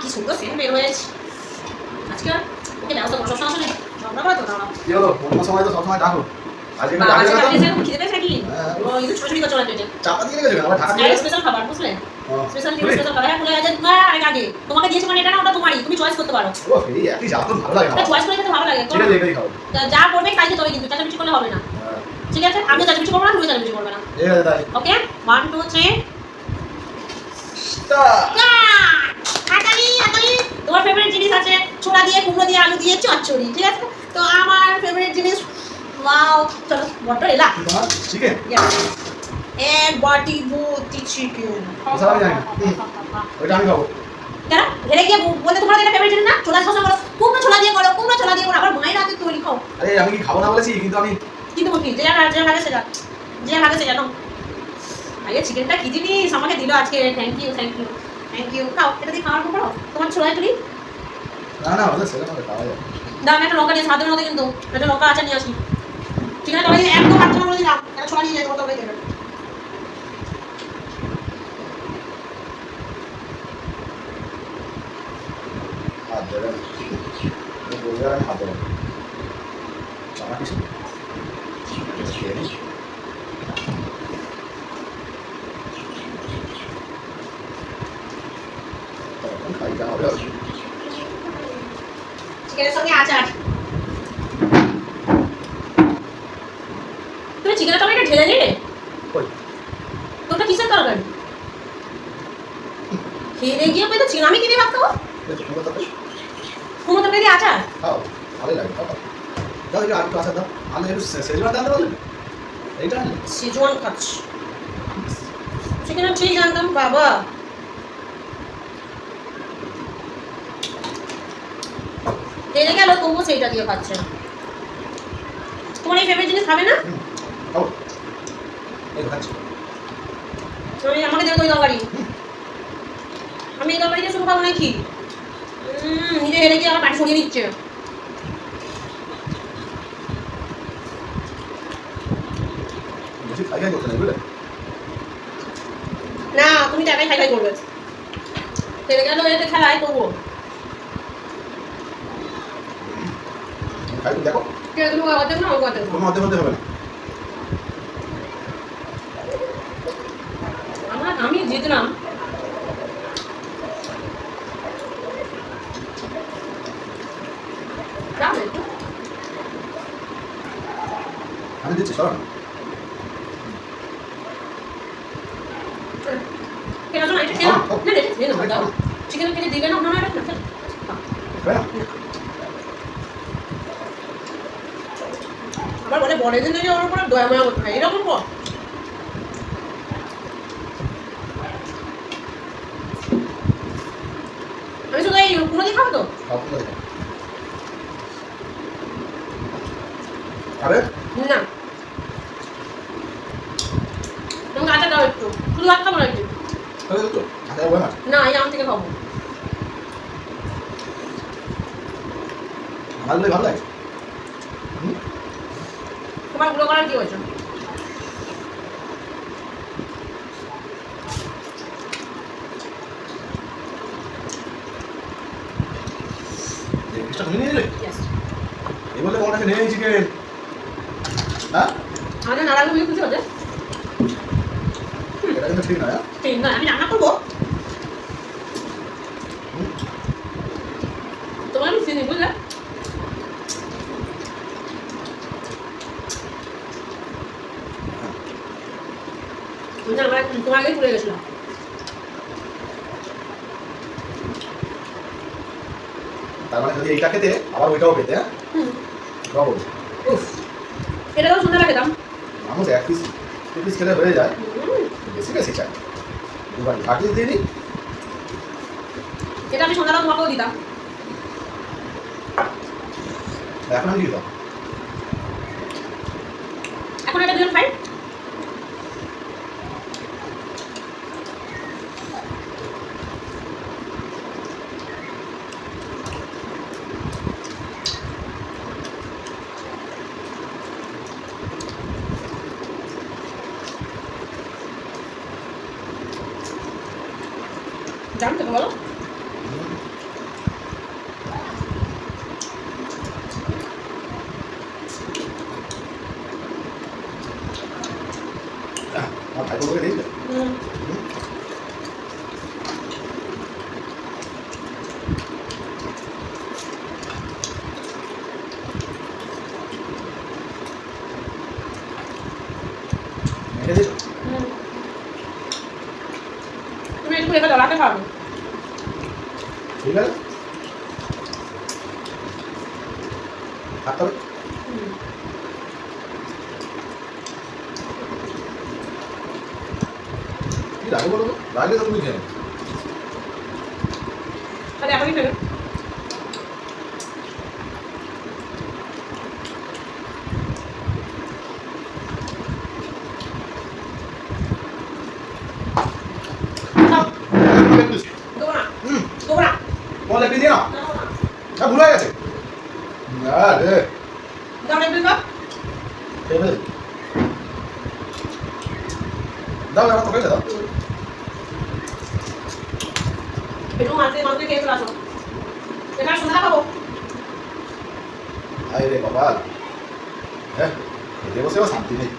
কি সুন্দর সেন্ট বের হয়েছে। আজকে ওকে ব্যবস্থা করো সবসময় আসলে ঝগড়া করে তো দাঁড়াও। কি হলো? অন্য সময় তো সবসময় ডাকো। আজকে একটু আজকে না তো? আপনি খিদে পেয়েছে নাকি? হ্যাঁ। ও কিন্তু ছোট ছোট করে চলে পেটে চাপা দিয়ে গেছো? কেন? ঢাকা দিয়ে স্পেশাল খাবার বুঝলে? স্পেশাল খুলে? স্পেশাল খাবার। হ্যাঁ আছে আগে আগে। তোমাকে দিয়েছে মানে এটা না ওটা তোমারই। তুমি চয়েস করতে পারো। ও, এই একই যা তো ভালো লাগে চয়েস করে খেতে ভালো লাগে। ঠিক আছে এটাই খাও যা করবে কিন্তু। চাচামিচি করলে হবে না। হ্যাঁ, ঠিক আছে? চাচামিচি করব না চাচামিচি করবে না। ওকে! তোমার ফেভারিট জিনিস আছে ছোলা দিয়ে কুমড়ো দিয়ে আলু দিয়ে চচ্চড়ি ঠিক আছে? তো আমার ফেভারিট জিনিস ওয়াও চলো এলা চিকেন? এক বাটি ভর্তি চিকেন। আমি খাব। কেন? হেরে গিয়ে বলতে তোমার এটা ফেভারিট না? ছোলা শসা করো কুমড়ো ছোলা দিয়ে করো কুমড়ো ছোলা দিয়ে করো আবার মায়ের হাতে তৈরি খাও। আরে আমি কি খাব না বলেছি? কিন্তু আমি কিন্তু বলবি যে যা যে ভাগে সেটা যে ভাগে সেটা আগে চিকেনটা কি জিনিস? আমাকে দিল আজকে thank you thank you thank you খাও এটা দিয়ে খাওয়ার করো। তোমার ছোলায় তুলি না না ওদের সেটা আমাকে খাওয়া যায়। দাম একটা লঙ্কা নিয়ে সাধারণ মতো কিন্তু। একটা লঙ্কা আচার নিয়ে আসি। ঠিক আছে তবে একদম জমা করে দিলাম। একটা নিয়ে যাই তোমার তবে দেবে হাত কিছু তখন হবে চিকেনের সঙ্গে আচার। তুমি চিকেনের তরকারিটা ঢেলে নিলে কই? তোটা কিসের তরকারি? খেয়ে দিয়ে গিয়ে তো চিকেন আমি কিনে তরকারি। কুমো তরকারি আচার। খাও ভালোই লাগে। দাও একটু আরেকটু আচার দাও। আনলে একটু সে- সেজওয়ানটা আনতে পারলে? এইটা সিজুয়ান খাচ্ছি। চিকেন ঠিক জানতাম বাবা। তেলে গেল তবুও সেইটা দিয়ে খাচ্ছে তোমার এই ফেভারিট জিনিস খাবে না? তুমি আমাকে দেবে তো তরকারি। আমি এই শুধু খাব নাকি? নিজে হেরে গিয়ে আমার পাটি সরিয়ে দিচ্ছে না তুমি একাই খাই খাই করবে। তেলে গেল এতে খেলায় তবুও। খাই দেখো। কে তুমি অর্ধেক মধ্যে হবে না। আমি জিতলাম। আমি দিচ্ছি সরো না। কেন শোনো, এটা খেয়ে না, না, এটা খেয়ে নাও, দাও। চিকেন দিবে না, না, না, এটা না, খেয়ে নাও। হবে না আবার বলে দিনে যে ওর উপরে দয়া মায়া করতে হয় এরকম কর আমি শুধু এই পুরো দিয়ে খাব তো? আরে? না। আটা দাও একটু। শুধু ভাত খাব না? একটু এই আম থেকে খাব। ভালো লাগে ভালো লাগে? তোমারগুলো করার কি হয়েছে? কাছে নেই চিকেন হ্যাঁ? আমাদের নাড়াগুলো মিলে খুশি হচ্ছে এটা কিন্তু ঠিক নয় হ্যাঁ? ঠিক নয় আমি রান্না করব। তোমার চিনি বুঝলে বুঝলে আমার তোমার আগে ভুলে গেছিলাম। তার মানে যদি এইটা খেতে আবার ওইটাও পেতে হ্যাঁ? এটা তো মানুষ এক পিস দু পিস খেলে হয়ে যায়। হুম, বেশি বেশি চাই। দুবার আট দিয়ে দিই। এটা আমি সন্ধ্যাবেলা তোমাকেও দিতাম। এখন আমি দিতাম chấm được không? Nó à, phải có cái đấy rồi. Ừ. Cái gì? Ừ. তুমি একটু রেখে দাও রাতে খাবে ঠিক আছে। কি লাগে বলো রাগে তো তুমি কেন। তাহলে এখনই ফেরো দাও, লেগ পিস। দেবো না হুম দেবো না দিয়ে না হ্যাঁ ভুল হয়ে গেছে। না রে। দাও আমার তরকারিটা দাও একটু মাঝে মাঝে খেয়ে চলে আসো। খাব। আয় বাবা। হ্যাঁ বসে শান্তি নেই।